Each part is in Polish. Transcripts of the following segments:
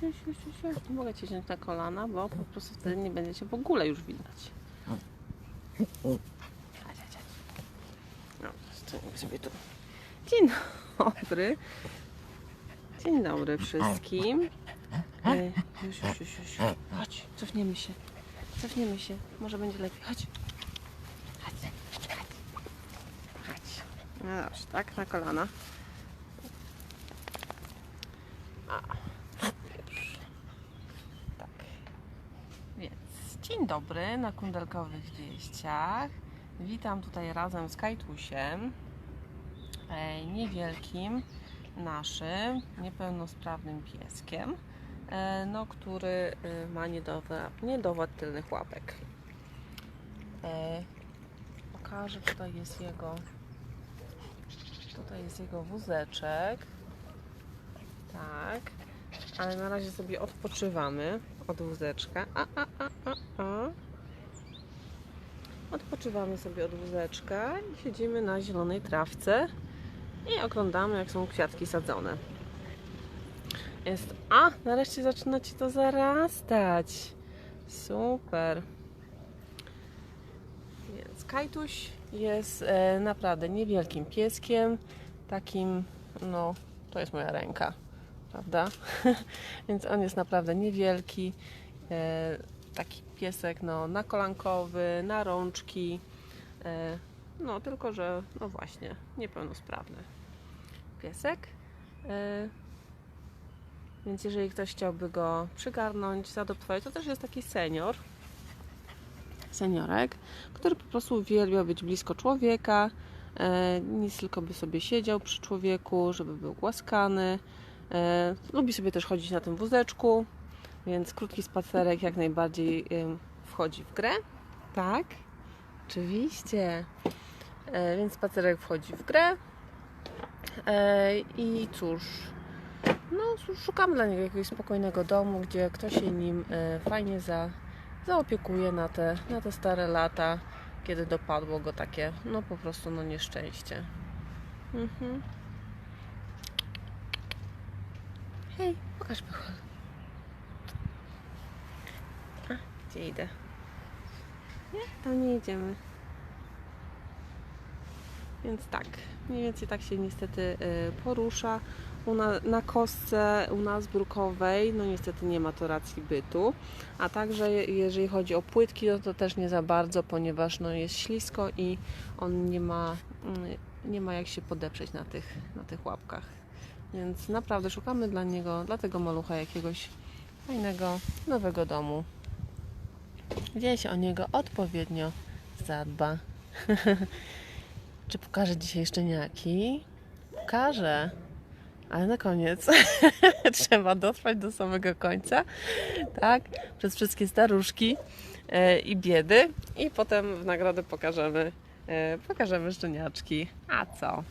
siuś, siuś, siuś, siuś. Nie mogę cię wziąć na kolana, bo po prostu wtedy nie będziecie w ogóle już widać. Chodź, chodź, sobie tu. Dzień dobry. Dzień dobry wszystkim. Ej, Już, już, już, już. Chodź, cofniemy się. Cofniemy się. Może będzie lepiej. Chodź. Chodź, chodź. Chodź. No dobrze, tak, na kolana. A, już. Tak. Więc dzień dobry na kundelkowych wieściach. Witam tutaj razem z Kajtusiem, niewielkim naszym, niepełnosprawnym pieskiem, e, no, który e, ma niedowład, niedowład tylnych łapek. E, pokażę, tutaj jest jego tutaj jest jego wózeczek. Tak. Ale na razie sobie odpoczywamy od wózeczka. A, a, a, a, a. Odpoczywamy sobie od wózeczka i siedzimy na zielonej trawce i oglądamy, jak są kwiatki sadzone. Jest. A, nareszcie zaczyna ci to zarastać. Super. Więc Kajtuś jest e, naprawdę niewielkim pieskiem. Takim, no, to jest moja ręka, prawda? Więc on jest naprawdę niewielki. E, taki piesek, no, nakolankowy, na rączki. E, no, tylko że, no właśnie, niepełnosprawny piesek. E, więc jeżeli ktoś chciałby go przygarnąć, zaadoptować, to też jest taki senior, seniorek, który po prostu uwielbia być blisko człowieka, nic tylko by sobie siedział przy człowieku, żeby był głaskany. E, lubi sobie też chodzić na tym wózeczku, więc krótki spacerek jak najbardziej wchodzi w grę. Tak, oczywiście. E, więc spacerek wchodzi w grę. E, I cóż, no szukamy dla niego jakiegoś spokojnego domu, gdzie ktoś się nim fajnie za, zaopiekuje na te, na te stare lata, kiedy dopadło go takie, no po prostu no nieszczęście. Mhm. Hej, pokaż pychol. A, gdzie idę? Nie, tam nie idziemy. Więc tak, mniej więcej tak się niestety y, porusza. Na, na kostce u nas brukowej, no niestety nie ma to racji bytu. A także je- jeżeli chodzi o płytki, no to też nie za bardzo, ponieważ no jest ślisko i on nie ma, mm, nie ma jak się podeprzeć na tych, na tych łapkach. Więc naprawdę szukamy dla niego, dla tego malucha jakiegoś fajnego, nowego domu, gdzie się o niego odpowiednio zadba. Czy pokażę dzisiaj szczeniaki? Pokażę. Ale na koniec trzeba dotrwać do samego końca, tak? Przez wszystkie staruszki e, i biedy. I potem w nagrodę pokażemy, e, pokażemy szczeniaczki. A co?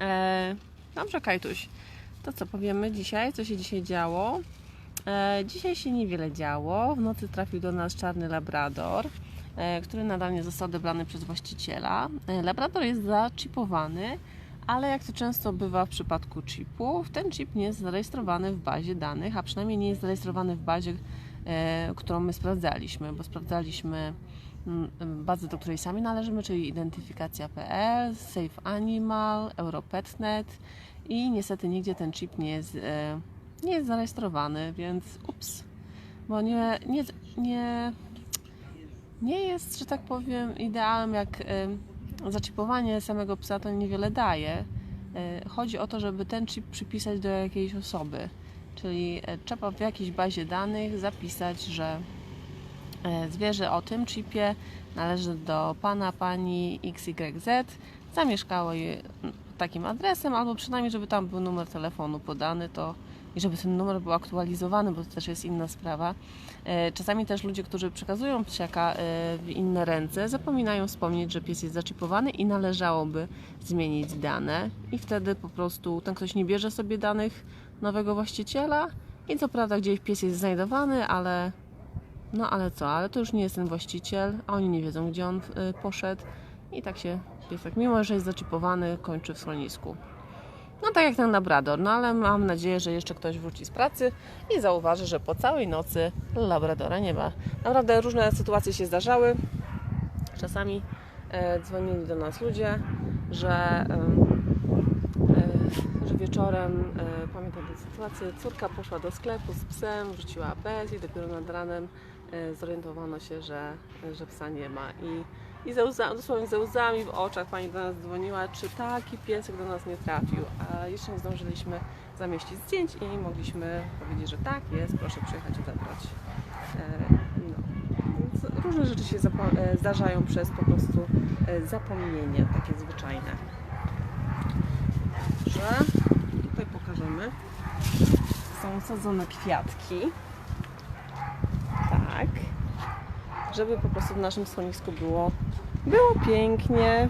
E, dobrze, Kajtuś. To co powiemy dzisiaj? Co się dzisiaj działo? E, dzisiaj się niewiele działo. W nocy trafił do nas czarny labrador, e, który nadal nie został odebrany przez właściciela. E, labrador jest zaczipowany, ale jak to często bywa w przypadku chipów, ten chip nie jest zarejestrowany w bazie danych, a przynajmniej nie jest zarejestrowany w bazie, e, którą my sprawdzaliśmy, bo sprawdzaliśmy mm, bazę, do której sami należymy, czyli identyfikacja.pl, Safe Animal, Europetnet i niestety nigdzie ten chip nie jest, e, nie jest zarejestrowany, więc ups, bo nie, nie, nie, nie jest, że tak powiem, ideałem jak e, zaczipowanie samego psa to niewiele daje. E, Chodzi o to, żeby ten chip przypisać do jakiejś osoby. Czyli trzeba w jakiejś bazie danych zapisać, że zwierzę o tym chipie należy do pana, pani XYZ, zamieszkało je takim adresem, albo przynajmniej, żeby tam był numer telefonu podany, to i żeby ten numer był aktualizowany, bo to też jest inna sprawa. E, Czasami też ludzie, którzy przekazują psiaka e, w inne ręce, zapominają wspomnieć, że pies jest zaczipowany i należałoby zmienić dane. I wtedy po prostu ten ktoś nie bierze sobie danych nowego właściciela i co prawda gdzieś pies jest znajdowany, ale no ale co, ale to już nie jest ten właściciel, a oni nie wiedzą, gdzie on y, poszedł i tak się piesek, mimo że jest zaczipowany, kończy w schronisku. No tak jak ten labrador, no ale mam nadzieję, że jeszcze ktoś wróci z pracy i zauważy, że po całej nocy labradora nie ma. Naprawdę różne sytuacje się zdarzały. Czasami e, dzwonili do nas ludzie, że, e, że wieczorem, e, pamiętam tę sytuację, córka poszła do sklepu z psem, wrzuciła bez i dopiero nad ranem e, zorientowano się, że, że psa nie ma. I, i łza, dosłownie ze łzami w oczach pani do nas dzwoniła, czy taki piesek do nas nie trafił. A jeszcze nie zdążyliśmy zamieścić zdjęć i mogliśmy powiedzieć, że tak jest, proszę przyjechać odebrać. E, no. Różne rzeczy się e, zdarzają przez po prostu e, zapomnienie takie zwyczajne. Że tutaj pokażemy. Są sadzone kwiatki. Tak. Żeby po prostu w naszym schronisku było, było pięknie.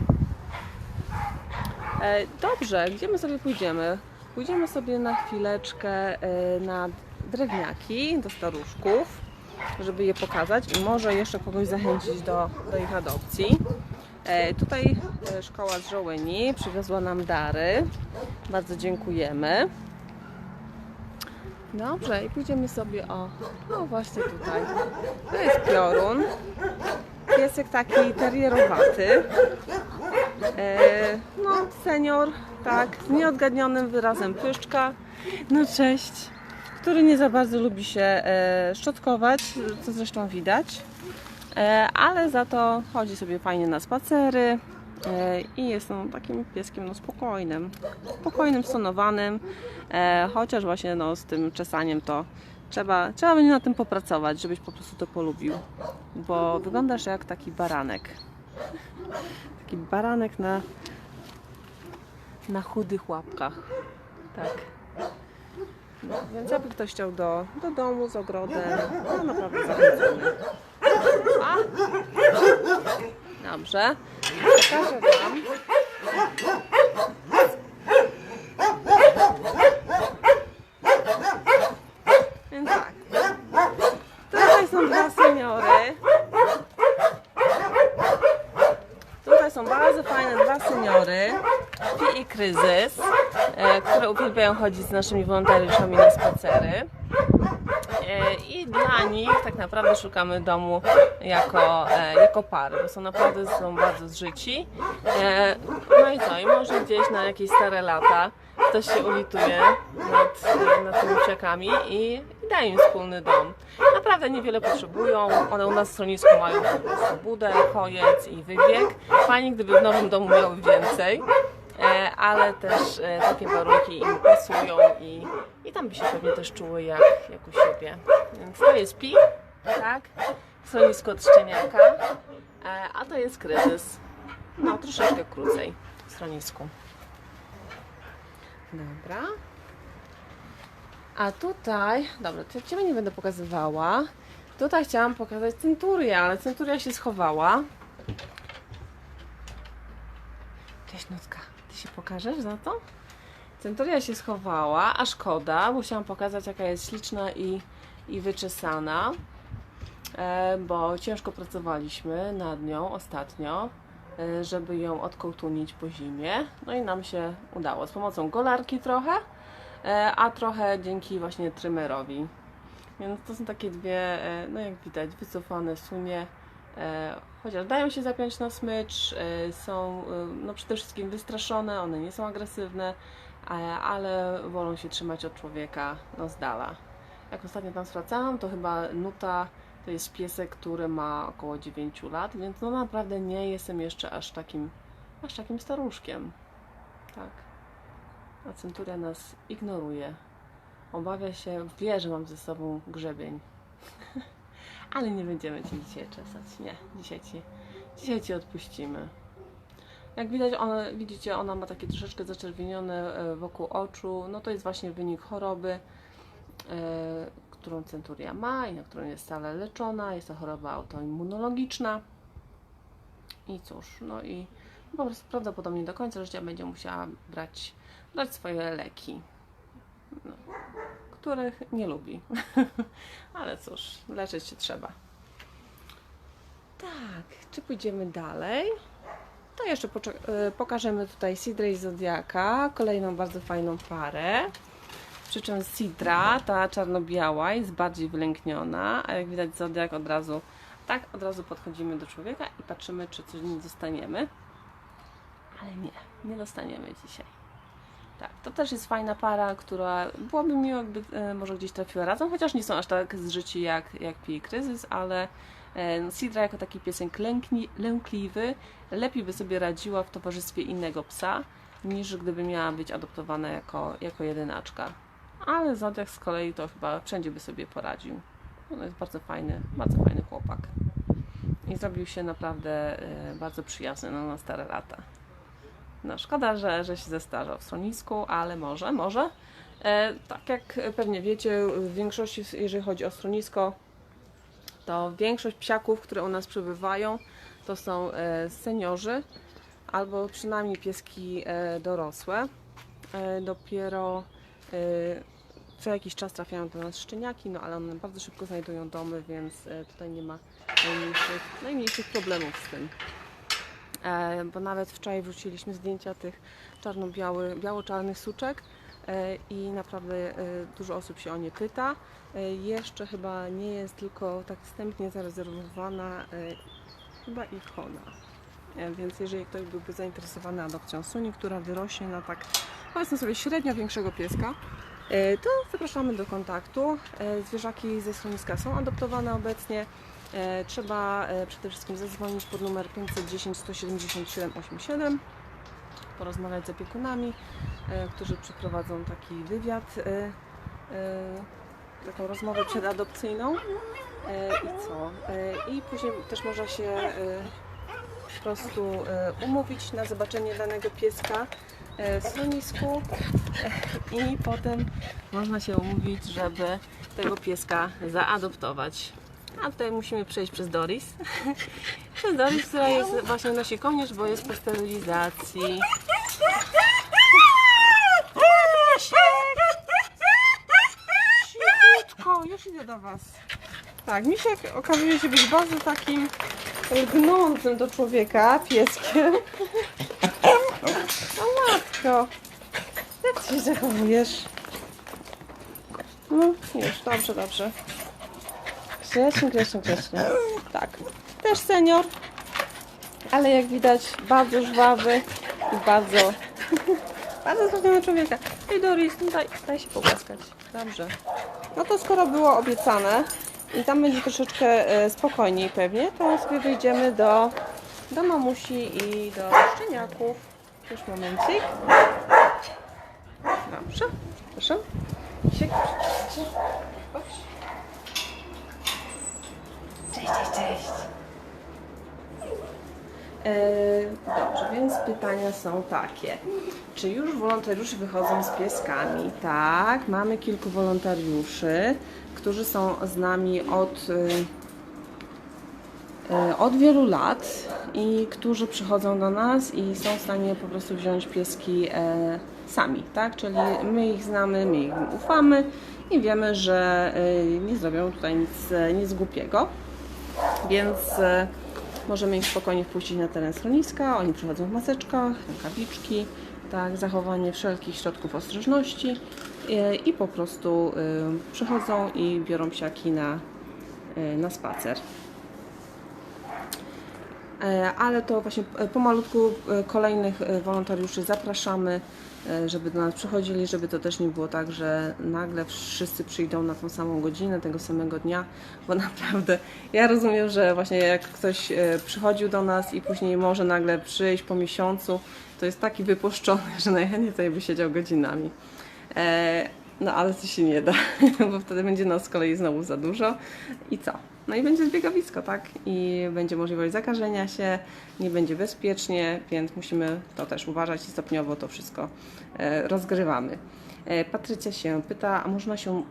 E, dobrze, gdzie my sobie pójdziemy? Pójdziemy sobie na chwileczkę e, na drewniaki do staruszków, żeby je pokazać i może jeszcze kogoś zachęcić do, do ich adopcji. E, tutaj szkoła z Żołyni przywiozła nam dary. Bardzo dziękujemy. Dobrze, i pójdziemy sobie o, no właśnie tutaj. To jest piorun. Piesek taki terrierowaty. E, no, senior, tak, z nieodgadnionym wyrazem pyszczka. No cześć. Który nie za bardzo lubi się e, szczotkować, co zresztą widać. E, ale za to chodzi sobie fajnie na spacery e, i jest on takim pieskiem no, spokojnym, spokojnym, stonowanym, e, chociaż właśnie no, z tym czesaniem to trzeba, trzeba będzie na tym popracować, żebyś po prostu to polubił, bo wyglądasz jak taki baranek. Taki baranek na, na chudych łapkach. Tak. No, więc jakby ktoś chciał do, do domu z ogrodem, no naprawdę zachęcamy. A? Dobrze. Pokażę Wam. Więc tak. Tutaj są dwa seniory. Tutaj są bardzo fajne dwa seniory. Pi i Kryzys, e, które uwielbiają chodzić z naszymi wolontariuszami na spacery. E, I dla nich tak naprawdę szukamy domu jako, e, jako pary, bo są naprawdę są bardzo zżyci. No i co, i może gdzieś na jakieś stare lata ktoś się ulituje nad, nad tymi krzakami i, daje im wspólny dom. Naprawdę niewiele potrzebują, one u nas w schronisku mają budę, kojec i wybieg. Fajnie, gdyby w nowym domu miały więcej. E, ale też e, takie warunki im pasują i, i tam by się pewnie też czuły jak, jak u siebie. Więc to jest pi, tak? Schronisko od szczeniaka, e, a to jest kryzys. No, troszeczkę krócej w schronisku. Dobra. A tutaj, dobra, to Ciebie nie będę pokazywała. Tutaj chciałam pokazać centurię, ale centuria się schowała. Cześć Nocka, ty się pokażesz za to? Centuria się schowała, a szkoda, musiałam pokazać jaka jest śliczna i, i wyczesana, e, bo ciężko pracowaliśmy nad nią ostatnio, e, żeby ją odkołtunić po zimie. No i nam się udało z pomocą golarki trochę, e, a trochę dzięki właśnie trymerowi. Więc to są takie dwie, no jak widać, wycofane sunie, e, chociaż dają się zapiąć na smycz, e, są e, no przede wszystkim wystraszone, one nie są agresywne, e, ale wolą się trzymać od człowieka no z dala. Jak ostatnio tam sprawdzałam, to chyba Nuta to jest piesek, który ma około 9 lat, więc no naprawdę nie jestem jeszcze aż takim, aż takim staruszkiem. Tak. A Centuria nas ignoruje. Obawia się, wie, że mam ze sobą grzebień. Ale nie będziemy Cię dzisiaj czesać. Nie, dzisiaj Ci, dzisiaj ci odpuścimy. Jak widać, ona, widzicie, ona ma takie troszeczkę zaczerwienione e, wokół oczu. No to jest właśnie wynik choroby, e, którą centuria ma i na którą jest stale leczona. Jest to choroba autoimmunologiczna. I cóż, no i po prostu prawdopodobnie do końca życia będzie musiała brać, brać swoje leki, no, których nie lubi. Ale cóż, leczyć się trzeba. Tak, czy pójdziemy dalej? To jeszcze e, pokażemy tutaj Sidra i Zodiaka, kolejną bardzo fajną parę. Przy czym Sidra, ta czarno-biała, jest bardziej wylękniona, a jak widać Zodiak od razu, tak, od razu podchodzimy do człowieka i patrzymy, czy coś nie dostaniemy. Ale nie, nie dostaniemy dzisiaj. Tak, to też jest fajna para, która byłoby miło, jakby e, może gdzieś trafiła razem, chociaż nie są aż tak zżyci jak, jak Pi i Kryzys, ale e, Sidra jako taki piesenk lękni, lękliwy lepiej by sobie radziła w towarzystwie innego psa, niż gdyby miała być adoptowana jako, jako jedynaczka. Ale Zodiak z kolei to chyba wszędzie by sobie poradził. On jest bardzo fajny, bardzo fajny chłopak. I zrobił się naprawdę e, bardzo przyjazny no, na stare lata. No szkoda, że, że się zestarzał w schronisku, ale może, może. E, tak jak pewnie wiecie, w większości, jeżeli chodzi o schronisko, to większość psiaków, które u nas przebywają, to są e, seniorzy albo przynajmniej pieski e, dorosłe. E, dopiero e, co jakiś czas trafiają do nas szczeniaki, no ale one bardzo szybko znajdują domy, więc e, tutaj nie ma najmniejszych, najmniejszych problemów z tym. E, bo nawet wczoraj wrzuciliśmy zdjęcia tych czarno-białych, biało-czarnych suczek e, i naprawdę e, dużo osób się o nie pyta. Jeszcze chyba nie jest tylko tak wstępnie zarezerwowana chyba ikona. E, Więc jeżeli ktoś byłby zainteresowany adopcją Suni, która wyrośnie na tak powiedzmy sobie średnio większego pieska, to zapraszamy do kontaktu. Zwierzaki ze schroniska są adoptowane obecnie. E, Trzeba e, przede wszystkim zadzwonić pod numer 510 177 87, porozmawiać z opiekunami, e, którzy przeprowadzą taki wywiad, taką rozmowę przedadopcyjną. I co? I później też można się po prostu umówić na zobaczenie danego pieska w schronisku i potem można się umówić, żeby tego pieska zaadoptować. A tutaj musimy przejść przez Doris. przez Doris, która jest właśnie nosi kołnierz, bo jest po sterylizacji. Cichutko, już idę do Was. Tak, misiek okazuje się być bardzo takim lgnącym do człowieka pieskiem. O matko, jak ty się zachowujesz? No, już, dobrze, dobrze. Grzecznie, grzecznie, grzecznie. Tak, też senior, ale jak widać bardzo żwawy i bardzo, bardzo zrozumiały człowieka. Ej Doris, no daj, daj się pogłaskać. Dobrze. No to skoro było obiecane i tam będzie troszeczkę e, spokojniej pewnie, to sobie wyjdziemy do, do mamusi i do szczeniaków. Już momencik. Dobrze, proszę. Siek. Cześć, cześć, cześć. E, Dobrze, więc pytania są takie. Czy już wolontariusze wychodzą z pieskami? Tak, mamy kilku wolontariuszy, którzy są z nami od, y, y, od wielu lat i którzy przychodzą do nas i są w stanie po prostu wziąć pieski e, sami, tak? Czyli my ich znamy, my im ufamy i wiemy, że nie zrobią tutaj nic, e, nic głupiego. Więc e, możemy ich spokojnie wpuścić na teren schroniska. Oni przychodzą w maseczkach, rękawiczki, tak, zachowanie wszelkich środków ostrożności e, i po prostu e, przychodzą i biorą psiaki na, na spacer. Ale to właśnie pomalutku e, kolejnych wolontariuszy zapraszamy, żeby do nas przychodzili, żeby to też nie było tak, że nagle wszyscy przyjdą na tą samą godzinę tego samego dnia, bo naprawdę ja rozumiem, że właśnie jak ktoś e, przychodził do nas i później może nagle przyjść po miesiącu, to jest taki wypuszczony, że najchętniej tutaj by siedział godzinami. No ale to się nie da, bo wtedy będzie nas z kolei znowu za dużo. I co? No i będzie zbiegowisko, tak? I będzie możliwość zakażenia się, nie będzie bezpiecznie, więc musimy to też uważać i stopniowo to wszystko e, rozgrywamy. E, Patrycja się pyta, a można się,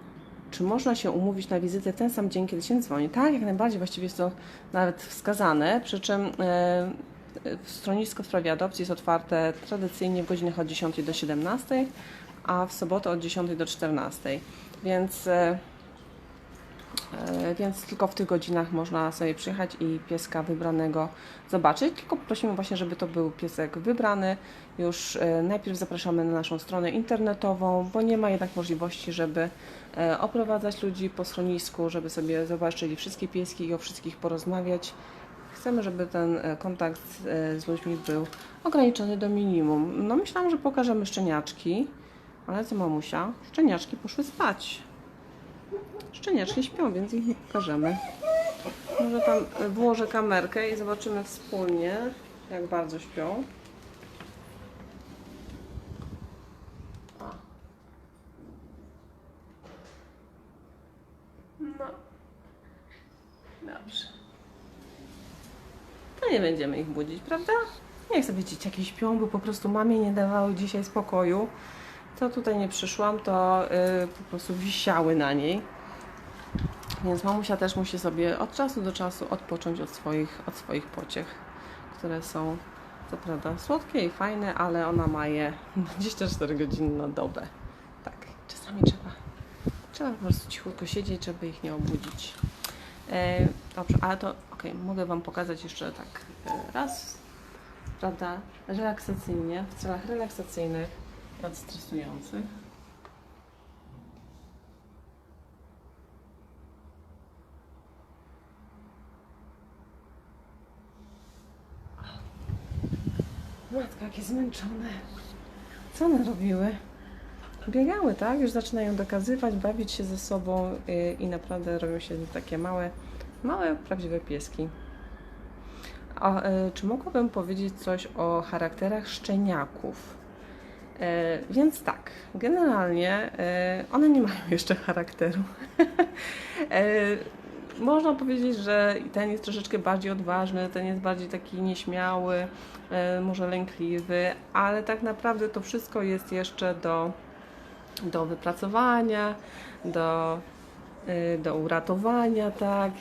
czy można się umówić na wizytę ten sam dzień, kiedy się dzwoni? Tak, jak najbardziej, właściwie jest to nawet wskazane, przy czym e, stronisko w sprawie adopcji jest otwarte tradycyjnie w godzinach od 10 do 17, a w sobotę od 10 do 14. Więc e, E, Więc tylko w tych godzinach można sobie przyjechać i pieska wybranego zobaczyć. Tylko prosimy właśnie, żeby to był piesek wybrany. Już e, najpierw zapraszamy na naszą stronę internetową, bo nie ma jednak możliwości, żeby oprowadzać ludzi po schronisku, żeby sobie zobaczyli wszystkie pieski i o wszystkich porozmawiać. Chcemy, żeby ten kontakt z ludźmi był ograniczony do minimum. No myślałam, że pokażemy szczeniaczki, ale co mamusia? Szczeniaczki poszły spać. Szczeniaczki śpią, więc ich nie pokażemy. Może tam e, włożę kamerkę i zobaczymy wspólnie, jak bardzo śpią. No. Dobrze. To nie będziemy ich budzić, prawda? Niech sobie dzieciaki śpią, bo po prostu mamie nie dawały dzisiaj spokoju. To tutaj nie przyszłam, to y, po prostu wisiały na niej. Więc mamusia też musi sobie od czasu do czasu odpocząć od swoich, od swoich pociech, które są co prawda słodkie i fajne, ale ona ma je 24 godziny na dobę. Tak, czasami trzeba, trzeba po prostu cichutko siedzieć, żeby ich nie obudzić. E, dobrze, ale to okej, mogę Wam pokazać jeszcze tak e, raz, prawda, relaksacyjnie, w celach relaksacyjnych, odstresujących. Matka, jakie zmęczone. Co one robiły? Biegały, tak? Już zaczynają dokazywać, bawić się ze sobą y, i naprawdę robią się takie małe, małe, prawdziwe pieski. A, y, czy mogłabym powiedzieć coś o charakterach szczeniaków? E, więc tak, generalnie e, one nie mają jeszcze charakteru. e, można powiedzieć, że ten jest troszeczkę bardziej odważny, ten jest bardziej taki nieśmiały, może lękliwy, ale tak naprawdę to wszystko jest jeszcze do, do wypracowania, do, do uratowania, tak.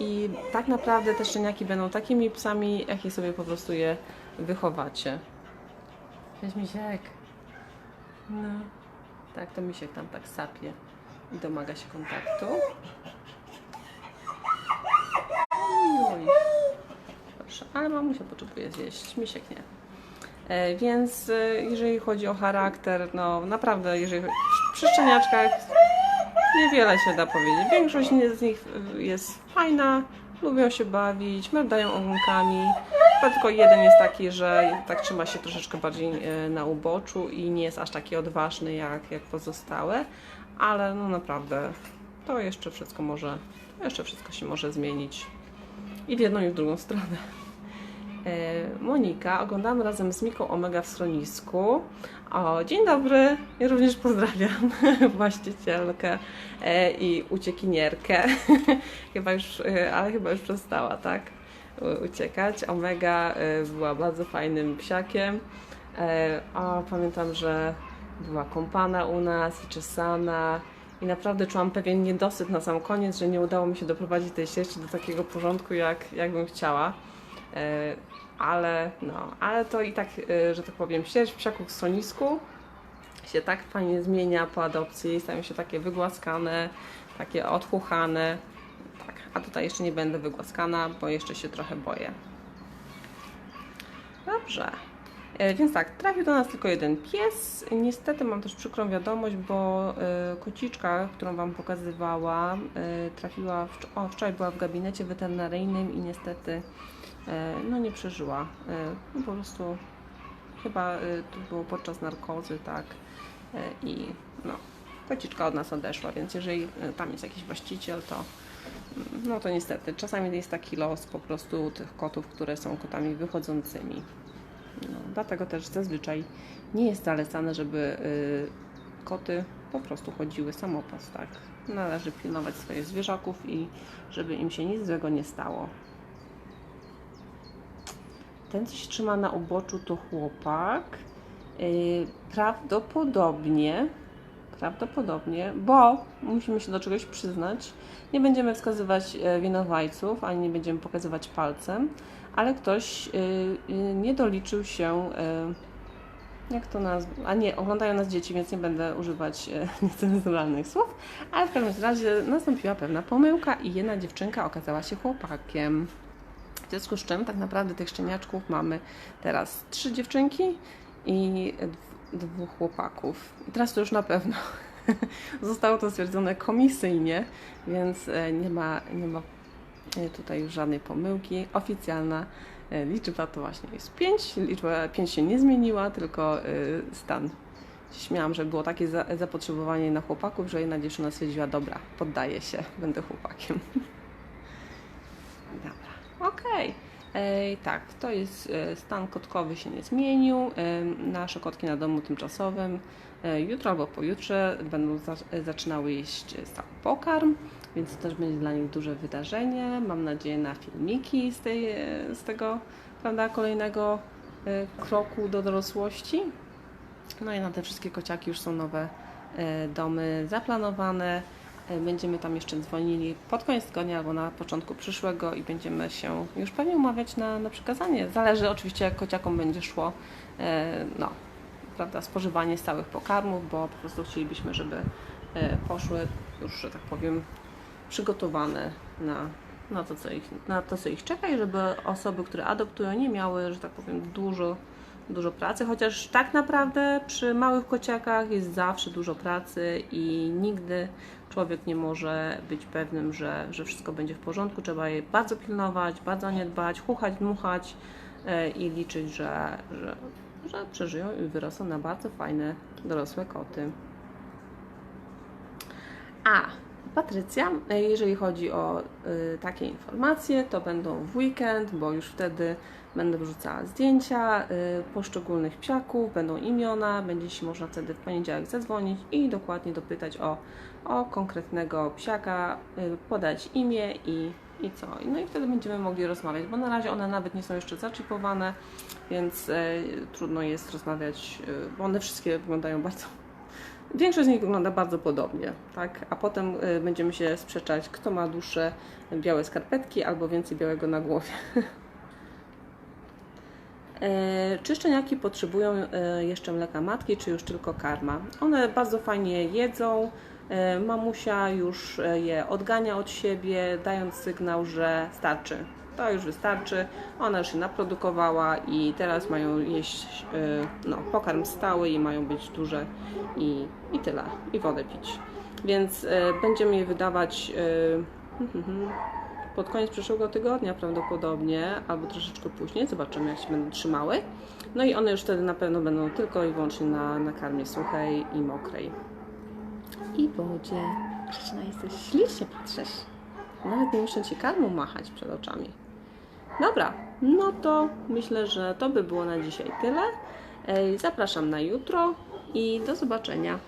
I tak naprawdę te szczeniaki będą takimi psami, jakie sobie po prostu je wychowacie. Cześć Misiek. No. Tak, to Misiek tam tak sapie i domaga się kontaktu. Oj. Proszę, ale mamusia potrzebuje zjeść, Misiek nie. E, więc e, jeżeli chodzi o charakter, no naprawdę, jeżeli przy szczeniaczkach niewiele się da powiedzieć. Większość z nich jest fajna, lubią się bawić, merdają ogonkami. Chyba tylko jeden jest taki, że tak trzyma się troszeczkę bardziej e, na uboczu i nie jest aż taki odważny jak, jak pozostałe, ale no naprawdę to jeszcze wszystko może, jeszcze wszystko się może zmienić i w jedną i w drugą stronę. E, Monika, oglądamy razem z Miką Omega w schronisku. O, dzień dobry, ja również pozdrawiam właścicielkę e, i uciekinierkę. chyba już, ale chyba już przestała, tak? Uciekać. Omega e, była bardzo fajnym psiakiem. E, a pamiętam, że była kąpana u nas i czesana. I naprawdę czułam pewien niedosyt na sam koniec, że nie udało mi się doprowadzić tej ścieżki do takiego porządku, jak, jak bym chciała. E, ale no, ale to i tak, e, że tak powiem, sierść psiaków w schronisku się tak fajnie zmienia po adopcji, stają się takie wygłaskane, takie odchuchane. A tutaj jeszcze nie będę wygłaskana, bo jeszcze się trochę boję. Dobrze. E, Więc tak, trafił do nas tylko jeden pies. Niestety mam też przykrą wiadomość, bo e, kociczka, którą Wam pokazywała, e, trafiła, wcz- o, wczoraj była w gabinecie weterynaryjnym i niestety no nie przeżyła. No, po prostu chyba to było podczas narkozy, tak. I no, kociczka od nas odeszła, więc jeżeli tam jest jakiś właściciel, to no to niestety, czasami jest taki los po prostu tych kotów, które są kotami wychodzącymi. No, dlatego też zazwyczaj nie jest zalecane, żeby y, koty po prostu chodziły samopas, tak. Należy pilnować swoich zwierzaków i żeby im się nic złego nie stało. Ten, co się trzyma na uboczu, to chłopak. Y, prawdopodobnie, prawdopodobnie, bo musimy się do czegoś przyznać, nie będziemy wskazywać e, winowajców, ani nie będziemy pokazywać palcem, ale ktoś y, y, nie doliczył się jak to nas, a nie, oglądają nas dzieci, więc nie będę używać e, niecenzuralnych słów, ale w każdym razie nastąpiła pewna pomyłka i jedna dziewczynka okazała się chłopakiem. W związku z czym tak naprawdę tych szczeniaczków mamy teraz trzy dziewczynki i dwóch chłopaków. Teraz to już na pewno zostało to stwierdzone komisyjnie, więc e, nie ma, nie ma e, tutaj już żadnej pomyłki. Oficjalna e, liczba to właśnie jest 5. Liczba 5 się nie zmieniła, tylko stan. Śmiałam, że było takie za- zapotrzebowanie na chłopaków, że jedna dziewczyna stwierdziła, dobra, poddaję się, będę chłopakiem. Dobra, okej. Ej, Tak, to jest e, stan kotkowy się nie zmienił. E, Nasze kotki na domu tymczasowym e, jutro albo pojutrze będą za, zaczynały jeść sam pokarm, więc to też będzie dla nich duże wydarzenie. Mam nadzieję na filmiki z, tej, z tego prawda, kolejnego kroku do dorosłości. No i na te wszystkie kociaki już są nowe domy zaplanowane. E, Będziemy tam jeszcze dzwonili pod koniec tygodnia albo na początku przyszłego i będziemy się już pewnie umawiać na, na przekazanie. Zależy oczywiście jak kociakom będzie szło e, no, prawda, spożywanie stałych pokarmów, bo po prostu chcielibyśmy, żeby e, poszły już, że tak powiem, przygotowane na, na, to, co ich, na to, co ich czeka i żeby osoby, które adoptują, nie miały, że tak powiem, dużo dużo pracy, chociaż tak naprawdę przy małych kociakach jest zawsze dużo pracy i nigdy człowiek nie może być pewnym, że, że wszystko będzie w porządku. Trzeba je bardzo pilnować, bardzo nie dbać, chuchać, dmuchać e, i liczyć, że, że, że przeżyją i wyrosną na bardzo fajne, dorosłe koty. A Patrycja, e, jeżeli chodzi o y, takie informacje, to będą w weekend, bo już wtedy będę wrzucała zdjęcia y, poszczególnych psiaków, będą imiona, będzie się można wtedy w poniedziałek zadzwonić i dokładnie dopytać o, o konkretnego psiaka, y, podać imię i, i co. No i wtedy będziemy mogli rozmawiać, bo na razie one nawet nie są jeszcze zaczipowane, więc y, trudno jest rozmawiać, y, bo one wszystkie wyglądają bardzo Większość z nich wygląda bardzo podobnie, tak? A potem y, będziemy się sprzeczać, kto ma dłuższe białe skarpetki albo więcej białego na głowie. E, Czy szczeniaki potrzebują e, jeszcze mleka matki, czy już tylko karma? One bardzo fajnie jedzą. e, Mamusia już je odgania od siebie, dając sygnał, że starczy. To już wystarczy. Ona już się naprodukowała i teraz mają jeść e, no, pokarm stały i mają być duże i, i tyle. I wodę pić. Więc e, będziemy je wydawać e, pod koniec przyszłego tygodnia prawdopodobnie, albo troszeczkę później. Zobaczymy, jak się będą trzymały. No i one już wtedy na pewno będą tylko i wyłącznie na, na karmie suchej i mokrej. I wodzie. Krzysztof, jesteś ślicznie patrzysz. Nawet nie muszę Ci karmą machać przed oczami. Dobra, no to myślę, że to by było na dzisiaj tyle. Zapraszam na jutro i do zobaczenia.